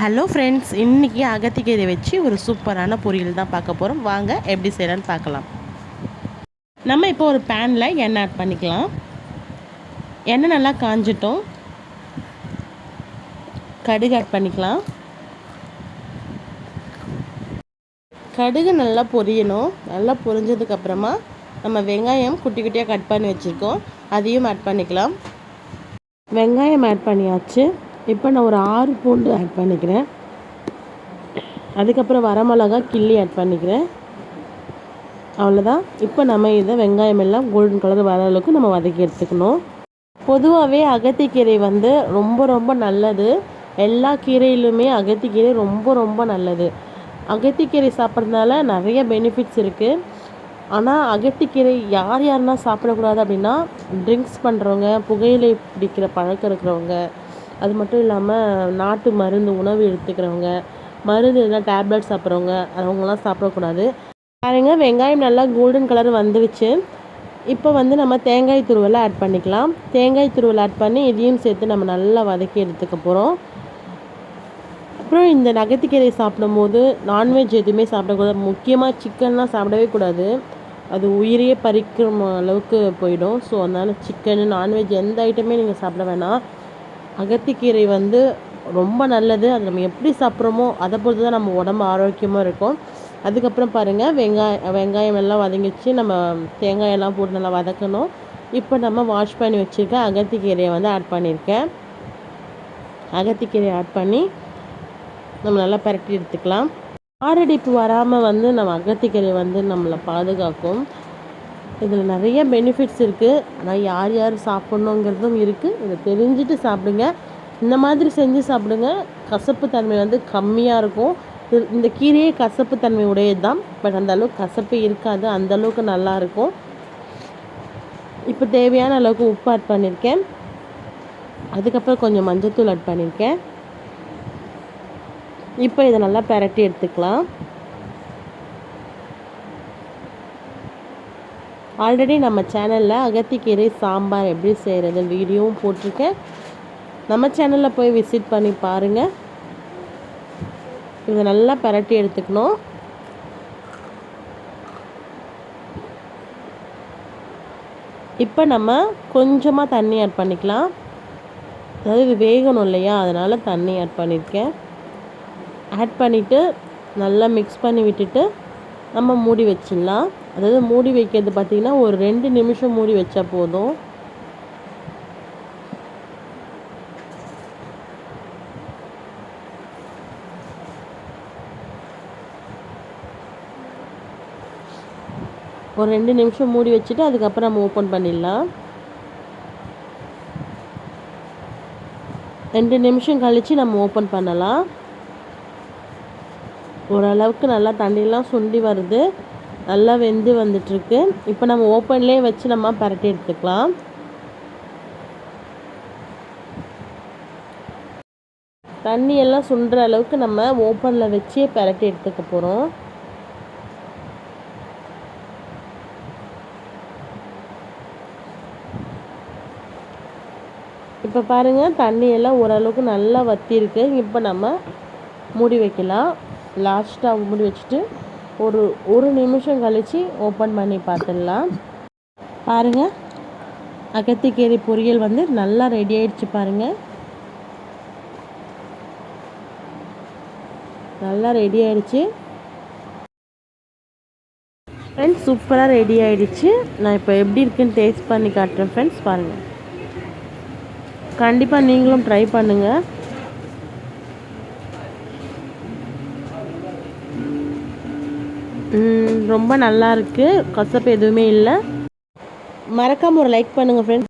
Hello friends இன்றைக்கி அகத்திக்கீரை வச்சு ஒரு சூப்பரான பொரியல் தான் பார்க்க போகிறோம் வாங்க எப்படி செய்யலான்னு பார்க்கலாம். நம்ம இப்போ ஒரு பேனில் எண்ணெய் ஆட் பண்ணிக்கலாம். எண்ணெய் நல்லா காஞ்சிட்டோம். கடுகு ஆட் பண்ணிக்கலாம். கடுகு நல்லா பொரியணும். நல்லா பொரிஞ்சதுக்கப்புறமா நம்ம வெங்காயம் குட்டி குட்டியாக கட் பண்ணி வச்சுருக்கோம். அதையும் ஆட் பண்ணிக்கலாம். வெங்காயம் ஆட் பண்ணியாச்சு. இப்போ நான் ஒரு ஆறு பூண்டு ஆட் பண்ணிக்கிறேன். அதுக்கப்புறம் வரமிளகா கிள்ளி ஆட் பண்ணிக்கிறேன். அவ்வளோதான் இப்போ நம்ம இதை வெங்காயம் எல்லாம் கோல்டன் கலர் வர அளவுக்கு நம்ம வதக்கி எடுத்துக்கணும். பொதுவாகவே அகத்திக்கீரை வந்து ரொம்ப ரொம்ப நல்லது. எல்லா கீரையிலுமே அகத்திக்கீரை ரொம்ப ரொம்ப நல்லது. அகத்திக்கீரை சாப்பிட்றதுனால நிறைய பெனிஃபிட்ஸ் இருக்குது ஆனால் அகத்திக்கீரை யார் யாருன்னா சாப்பிடக்கூடாது அப்படின்னா ட்ரிங்க்ஸ் பண்ணுறவங்க புகையிலை பிடிக்கிற பழக்கம் இருக்கிறவங்க அது மட்டும் இல்லாமல் நாட்டு மருந்து உணவு எடுத்துக்கிறவங்க மருந்து எதுனா டேப்லெட் சாப்பிட்றவங்க அவங்களாம் சாப்பிடக்கூடாது. பாருங்க வெங்காயம் நல்லா கோல்டன் கலர் வந்துருச்சு. இப்போ வந்து நம்ம தேங்காய் துருவலை ஆட் பண்ணிக்கலாம். தேங்காய் துருவலை ஆட் பண்ணி இதையும் சேர்த்து நம்ம நல்லா வதக்கி எடுத்துக்க போகிறோம் அப்புறம் இந்த நகத்துக்கீரை சாப்பிடும்போது நான்வெஜ் எதுவுமே சாப்பிடக்கூடாது. முக்கியமாக சிக்கன்லாம் சாப்பிடவே கூடாது. அது உயிரையே பறிக்கிற அளவுக்கு போயிடும். ஸோ அதனால் சிக்கன் நான்வெஜ் எந்த ஐட்டமே நீங்கள் சாப்பிட வேணாம். அகத்திக்கீரை வந்து ரொம்ப நல்லது. அது நம்ம எப்படி சாப்பிட்றோமோ அதை பொறுத்து தான் நம்ம உடம்பு ஆரோக்கியமாக இருக்கும். அதுக்கப்புறம் பாருங்கள் வெங்காயம் வெங்காயம் எல்லாம் வதங்கிச்சு. நம்ம தேங்காயெல்லாம் போட்டு நல்லா வதக்கணும். இப்போ நம்ம வாஷ் பண்ணி வச்சுருக்க அகத்திக்கீரையை வந்து ஆட் பண்ணியிருக்கேன். அகத்திக்கீரையை ஆட் பண்ணி நம்ம நல்லா பரட்டி எடுத்துக்கலாம். ஆரடிப்பு வராமல் வந்து நம்ம அகத்திக்கீரை வந்து நம்மளை பாதுகாக்கும். இதில் நிறைய பெனிஃபிட்ஸ் இருக்குது ஆனால் யார் யார் சாப்பிட்ணுங்கிறதும் இருக்குது இதை தெரிஞ்சுட்டு சாப்பிடுங்க. இந்த மாதிரி செஞ்சு சாப்பிடுங்க. கசப்பு தன்மை வந்து கம்மியாக இருக்கும். இந்த கீரையே கசப்பு தன்மை உடையது தான். பட் அந்த அளவுக்கு கசப்பு இருக்காது. அந்த அளவுக்கு நல்லாயிருக்கும் இப்போ தேவையான அளவுக்கு உப்பு ஆட் பண்ணியிருக்கேன். அதுக்கப்புறம் கொஞ்சம் மஞ்சத்தூள் ஆட் பண்ணியிருக்கேன். இப்போ இதை நல்லா பரட்டி எடுத்துக்கலாம். ஆல்ரெடி நம்ம சேனலில் அகத்திக்கீரை சாம்பார் எப்படி செய்கிறது வீடியோவும் போட்டிருக்கேன். நம்ம சேனலில் போய் விசிட் பண்ணி பாருங்கள் இதை நல்லா பரட்டி எடுத்துக்கணும். இப்போ நம்ம கொஞ்சமாக தண்ணி ஆட் பண்ணிக்கலாம். அதாவது இது வேகணும் இல்லையா? அதனால் தண்ணி ஆட் பண்ணியிருக்கேன் ஆட் பண்ணிவிட்டு நல்லா மிக்ஸ் பண்ணி விட்டுட்டு நம்ம மூடி வச்சிடலாம். அதாவது மூடி வைக்கிறது பார்த்திங்கன்னா ஒரு ரெண்டு நிமிஷம் மூடி வச்சா போதும். ஒரு ரெண்டு நிமிஷம் மூடி வச்சுட்டு அதுக்கப்புறம் நம்ம ஓப்பன் பண்ணிடலாம். ரெண்டு நிமிஷம் கழித்து நம்ம ஓப்பன் பண்ணலாம். ஓரளவுக்கு நல்லா தண்ணியெலாம் சுண்டி வருது. நல்லா வெந்து வந்துட்டுருக்கு. இப்போ நம்ம ஓப்பன்லேயே வச்சு நம்ம பரட்டி எடுத்துக்கலாம். தண்ணி எல்லாம் சுண்டுற அளவுக்கு நம்ம ஓப்பனில் வச்சே பரட்டி எடுத்துக்க போகிறோம் இப்போ பாருங்கள் தண்ணி எல்லாம் ஓரளவுக்கு நல்லா வத்திருக்கு இப்போ நம்ம மூடி வைக்கலாம். லாஸ்ட்டாக மூடி வச்சுட்டு ஒரு ஒரு நிமிஷம் கழித்து ஓப்பன் பண்ணி பார்த்துடலாம். பாருங்கள் அகத்திக்கீரை பொரியல் வந்து நல்லா ரெடி ஆயிடுச்சு பாருங்கள் நல்லா ரெடி ஆயிடுச்சு. ஃப்ரெண்ட்ஸ் சூப்பராக ரெடி ஆயிடுச்சு. நான் இப்போ எப்படி இருக்குன்னு டேஸ்ட் பண்ணி காட்டுறேன் ஃப்ரெண்ட்ஸ் பாருங்கள் கண்டிப்பாக நீங்களும் ட்ரை பண்ணுங்கள் ரொம்ப நல்லா இருக்குது கசப்பு எதுவுமே இல்லை. மறக்காமல் ஒரு லைக் பண்ணுங்கள் ஃப்ரெண்ட்ஸ்